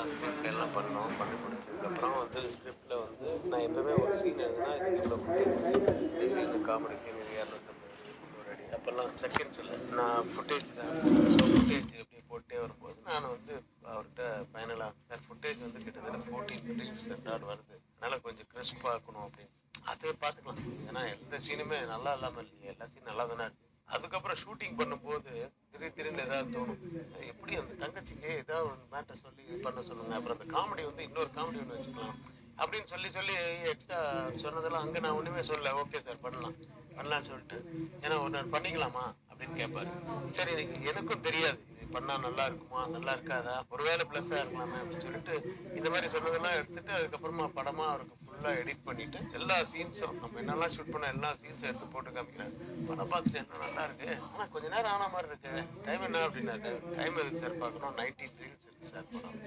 நான் ஸ்கிரிப்ட் எல்லாம் பண்ணோம் பண்ணி முடிச்சதுக்கப்புறம் வந்து ஸ்கிரிப்டில் வந்து நான் எப்பவுமே ஒரு சீன் எழுதுனா இதுக்கு சீன் காமெடி சீன் இது இரநூத்தம்பது ஒரு அடி. அப்போல்லாம் செகண்ட்ஸ் இல்லை. நான் ஃபுட்டேஜ் தான். ஸோ ஃபுட்டேஜ் அப்படியே போட்டே வரும்போது நான் வந்து அவர்கிட்ட ஃபைனலாக சார் ஃபுட்டேஜ் வந்து கிட்டத்தட்ட ஃபோர்டீன் ஃபுட்டேஜ் சென்டார் வருது. அதனால் கொஞ்சம் கிறிஸ்ப் ஆக்கணும் அப்படின்னு. அதை பார்த்துக்கலாம். ஏன்னா எந்த சீனுமே நல்லா இல்லாமல் இல்லையே. எல்லா சீனும் நல்லா தானே இருக்குது அதுக்கப்புறம் ஷூட்டிங் பண்ணும்போது திரு திடீர்னு ஏதாவது தோணும். எப்படி அந்த தங்கச்சிக்கு ஏதாவது ஒரு மேட்டர் சொல்லி இது பண்ண சொல்லுங்க. அப்புறம் அந்த காமெடி வந்து இன்னொரு காமெடி ஒன்று வச்சுக்கலாம் அப்படின்னு சொல்லி சொல்லி எக்ஸ்ட்ரா சொன்னதெல்லாம் அங்கே நான் ஒன்றுமே சொல்லல. ஓகே சார் பண்ணலாம். பண்ணலான்னு சொல்லிட்டு. ஏன்னா ஒன்று பண்ணிக்கலாமா அப்படின்னு கேட்பாரு சரி எனக்கு எனக்கும் தெரியாது. பண்ணா நல்லா இருக்குமா நல்லா இருக்காதா ஒருவேளை ப்ளஸ்ஸாக இருக்கலாமே அப்படின்னு சொல்லிட்டு இந்த மாதிரி சொன்னதெல்லாம் எடுத்துட்டு அதுக்கப்புறமா படமா அவருக்கு ஃபுல்லாக எடிட் பண்ணிட்டு எல்லா சீன்ஸும் நம்ம என்னெல்லாம் ஷூட் பண்ண எல்லா சீன்ஸும் எடுத்து போட்டு காமிக்கிறேன் படம் பார்த்துட்டு என்ன நல்லா இருக்கு ஆனா கொஞ்ச நேரம் ஆன மாதிரி இருக்கு. டைம் என்ன அப்படின்னாரு டைம் எதுக்கு சார் பார்க்கணும் நைன்டீன் ரீல்ஸ் இருக்கு சார் படம்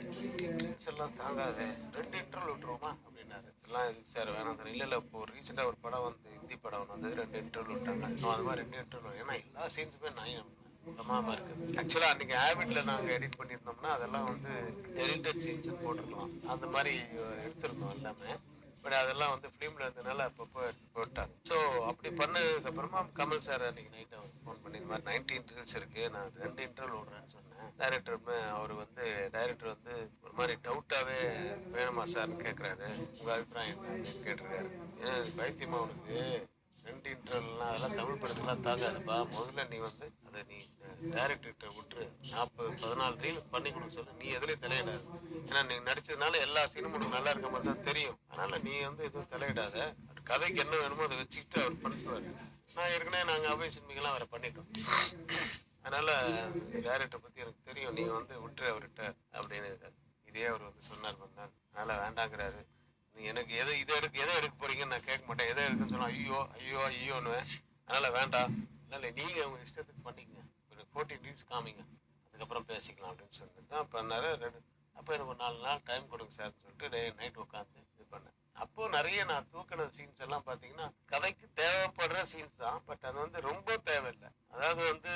ரீல்ஸ் எல்லாம் தாங்காது. ரெண்டு இன்டர்வல் விட்டுருவோமா? அப்படின்னாரு. எல்லாம் எதுக்கு சார் வேணாம் சார் இல்லை இல்லை இப்போ ரீசெண்டாக ஒரு படம் வந்து ஹிந்தி படம் வந்து ரெண்டு இன்டர்வல் விட்டாங்க. அது மாதிரி ரெண்டு இன்டர்வல் ஏன்னா எல்லா சீன்ஸுமே நான் பிரமாதமா இருக்கு. ஆக்சுவலா அன்னைக்கு ஹேபிட்ல நாங்க எடிட் பண்ணியிருந்தோம்னா அதெல்லாம் வந்து எடிட்டட் சீன்ஸ் போட்டிருக்கலாம் அந்த மாதிரி எடுத்திருந்தோம் எல்லாமே. பட் அதெல்லாம் வந்து ஃபிலிம்ல இருந்ததுனால அப்பப்போ போட்டாங்க. ஸோ அப்படி பண்ணதுக்கு அப்புறமா கமல் சார் அன்னைக்கு நைட் அவர் ஃபோன் பண்ணி இந்த மாதிரி நைன்டீன் ரீல்ஸ் இருக்கு. நான் ரெண்டு இன்டர்வல் விடுறேன்னு சொன்னேன். டைரக்டர் அவர் வந்து டைரக்டர் வந்து ஒரு மாதிரி டவுட்டாவே வேணுமா சார்னு கேட்குறாரு உங்க அபிப்பிராயம் கேட்டிருக்காரு. ஏன் பைத்தியமா உனக்கு. ரெண்டு இன்டர்வல்லாம் அதெல்லாம் தமிழ் படத்துலாம் தாங்காதுப்பா. முதல்ல நீ வந்து அதை நீ டேரக்டர்கிட்ட விட்டுரு. நாற்பது பதினாலு ரீல் பண்ணி கொடுக்க சொல்லு. நீ எதுலேயும் தலையிடாது. ஏன்னா நீ நடிச்சதுனால எல்லா சீனும் உனக்கு நல்லா இருக்க மாதிரி தான் தெரியும். அதனால் நீ வந்து எதுவும் தலையிடாத. கதைக்கு என்ன வேணுமோ அதை வச்சுக்கிட்டு அவர் பண்ணுவார் நான் ஏற்கனவே நாங்கள் அபய சின்மிகெல்லாம் அவரை பண்ணிட்டோம். அதனால் டேரக்டர் பற்றி எனக்கு தெரியும். நீ வந்து விட்டுரு அவர்கிட்ட அப்படின்னு. இதே அவர் வந்து சொன்னார். பண்ணார் அதனால் வேண்டாங்கிறாரு. எனக்கு எதை இதை எடுக்க எதை எடுக்க போறீங்கன்னு நான் கேட்க மாட்டேன். எதை எடுக்குன்னு சொன்னா ஐயோ ஐயோ ஐயோன்னு. அதனால வேண்டாம். இல்லை நீங்க உங்க இஷ்டத்துக்கு பண்ணிக்கங்க. ஒரு ஃபோர்டீன் ரீல்ஸ் காமிங்க. அதுக்கப்புறம் பேசிக்கலாம் அப்படின்னு சொல்லிட்டு தான் பண்ணாரு. ரெண்டு அப்போ எனக்கு ஒரு நாலு நாள் டைம் கொடுங்க சார் சொல்லிட்டு டே நைட் உட்காந்து இது பண்ணேன். அப்போ நிறைய நான் தூக்கின சீன்ஸ் எல்லாம் பார்த்தீங்கன்னா கதைக்கு தேவைப்படுற சீன்ஸ் தான். பட் அது வந்து ரொம்ப தேவையில்லை. அதாவது வந்து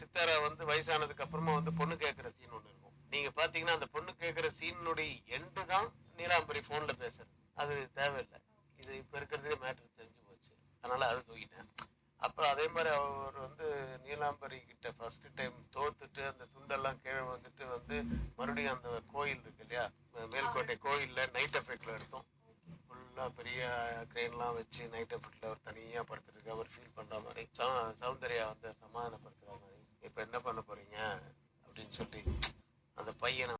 சித்தாரா வந்து வயசானதுக்கு அப்புறமா வந்து பொண்ணு கேட்குற சீன் ஒன்று இருக்கும். நீங்கள் பார்த்தீங்கன்னா அந்த பொண்ணு கேட்குற சீனுடைய எண்டு தான் நீலாம்பரி ஃபோன்ல பேசுறது அது தேவையில்லை. இது இப்போ இருக்கிறதுலே மேட்ரு தெரிஞ்சு போச்சு. அதனால அது தூக்கிட்டேன். அப்புறம் அதே மாதிரி அவர் வந்து நீலாம்பரி கிட்ட ஃபர்ஸ்ட் டைம் தோத்துட்டு அந்த துண்டெல்லாம் கீழே வந்துட்டு வந்து மறுபடியும் அந்த கோயில் இருக்கு இல்லையா? மேல்கோட்டை கோயிலில் நைட் எஃபெக்ட்ல எடுத்தோம். ஃபுல்லாக பெரிய க்ரெயின்லாம் வச்சு நைட் எஃபெக்ட்ல அவர் தனியாக படுத்துருக்கு அவர் ஃபீல் பண்ணுற மாதிரி. சௌ- சௌந்தர்யா வந்து சமாதானப்படுத்துகிற மாதிரி. இப்போ என்ன பண்ண போறீங்க? அப்படின்னு சொல்லி அந்த பையனை